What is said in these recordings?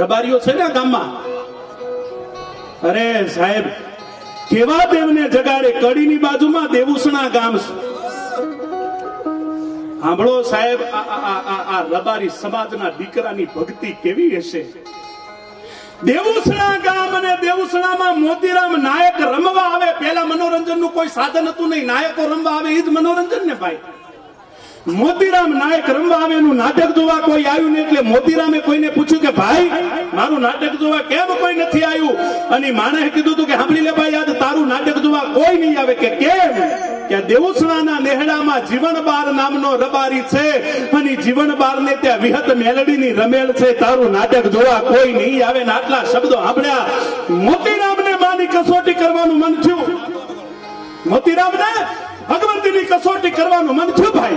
રબારીઓ છે ને ગામમાં? અરે સાહેબ, કેવા દેવને જગાડે? કડીની બાજુમાં દેવુસણા ગામ સાંભળો સાહેબ, આ રબારી સમાજના દીકરાની ભક્તિ કેવી હશે? દેવુસણા ગામ અને દેવુસણામાં મોતીરામ નાયક રમવા આવે પેલા મનોરંજનનું કોઈ સાધન હતું નહીં. નાયકો રમવા આવે એ જ મનોરંજન ને ભાઈ. મોતીરામ નાયક રમવા આવે એનું નાટક જોવા કોઈ આવ્યું નહીં એટલે મોતીરામે કોઈને પૂછ્યું કે ભાઈ, મારું નાટક જોવા કેમ કોઈ નથી આવ્યું? અને માણસે કીધું હતું કે સાંભળી લે ભાઈ, આજ તારું નાટક જોવા કોઈ નહીં આવે. કે કેમ? કે દેવુસણાના નેહડામાં જીવન બાર નામનો રબારી છે અને જીવન બાર ને ત્યાં વિહત મેલડીની રમેલ છે. તારું નાટક જોવા કોઈ નહીં આવે ને આટલા શબ્દો સાંભળ્યા. મોતીરામને માની કસોટી કરવાનું મન થયું. મોતીરામને ભગવંતીની કસોટી કરવાનું મન થયું ભાઈ.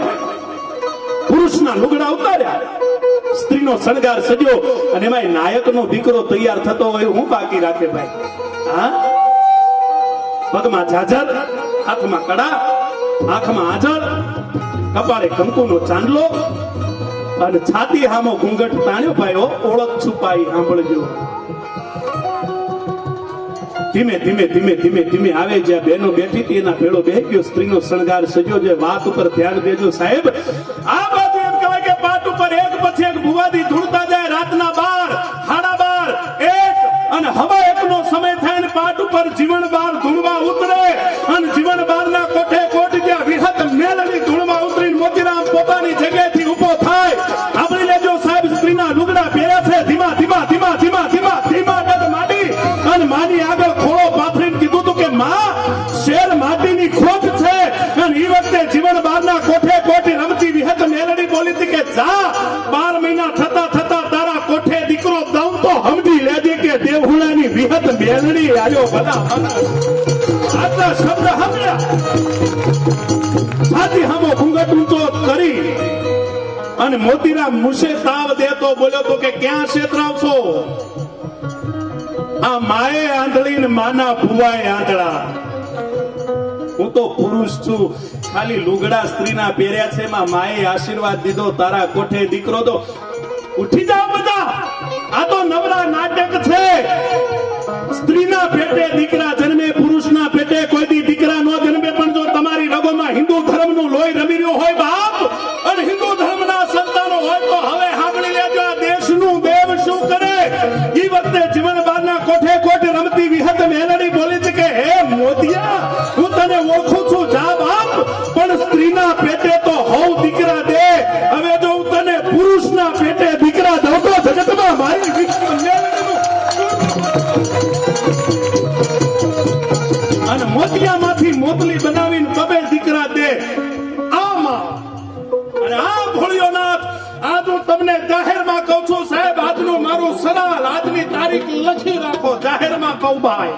પુરુષના લુગડા ઉતાર્યા. સ્ત્રીનો શણગાર સજ્યો અને એમાં નાયકનો દીકરો તૈયાર થતો હોય હું બાકી રાખે ભાઈ. હા? પગમાં જાજર હાથમાં કડા, આંખમાં આજળ, કપાળે કંકુનો ચાંદલો અને છાતી હામો ઘૂંઘટ તાણ્યો ભાઈઓ, ઓળખ છુપાઈ સાંભળજો. ધીમે ધીમે ધીમે ધીમે ધીમે આવે જ્યાં બહેનો બેઠી હતી એના ભેળો બે ગયો સ્ત્રીનો શણગાર સજો જે વાત ઉપર ધ્યાન દેજો સાહેબ આ બાજુ એમ કહેવાય કે પાટ ઉપર એક પછી એક ભુવાદી ધૂળતા જાય રાતના બાર સાડા બાર એક અને હવે એકનો સમય થાય ને પાટ ઉપર જીવન બાર ધૂળવા ઉતરે અને જીવન બારના કોઠે કોટ જ્યાં વિહત મેલની ધૂળમાં ઉતરીને મોતીરામ પોતાની જગ્યાએથી ઊભો થાય આપણી લેજો સાહેબ સ્ત્રીના લુગડા પહેર્યા છે ધીમા ધીમા ધીમા ધીમા ધીમા ધીમા માડી અને માની આગળ સમજી લેજે કે દેવહુણાની વિહત મેલડી આવ્યો ભલા આટલા શબ્દ સાંભળ્યા સાથી હામો ઘૂંઘટ ઊંચો કરી. અને મોતીરામ મુશે તાવ દેતો બોલ્યો તો કે ક્યાં છેતરાવશો આ માએ આંધળી ને માના ભુવાએ આંધળા. હું તો પુરુષ છું. ખાલી લુગડા સ્ત્રીના પહેર્યા છે. એમાં માએ આશીર્વાદ દીધો. તારા કોઠે દીકરો તો ઉઠી બધા આ તો નવરા નાટક છે. સ્ત્રીના પેટે દીકરા જન્મે, પુરુષના પેટે કોઈ દી દીકરા નો જન્મે. પણ જો તમારી રગોમાં હિન્દુ ધર્મનું લોહી રમી રહ્યો હોય બાપ, અને હિન્દુ ધર્મના સંતાનો હોય તો હવે સાંભળી લેજો આ દેશનું દેવ શું કરે. એ વખતે જીવન બારના કોઠે કોઠ રમતી વિહત મેલડી બોલી છે કે, હે મોતિયા, હું તને ઓળખું છું, જા બાપ. પણ સ્ત્રીના અને મોતિયામાંથી મોતલી બનાવીને તમે દીકરા દે. આમાં અને આ ભોળિયોનાથ આજ હું તમને જાહેરમાં કહું છું, સાહેબ, આજનું મારું સવાલ આજની તારીખ લખી રાખો, જાહેરમાં કહું ભાઈ.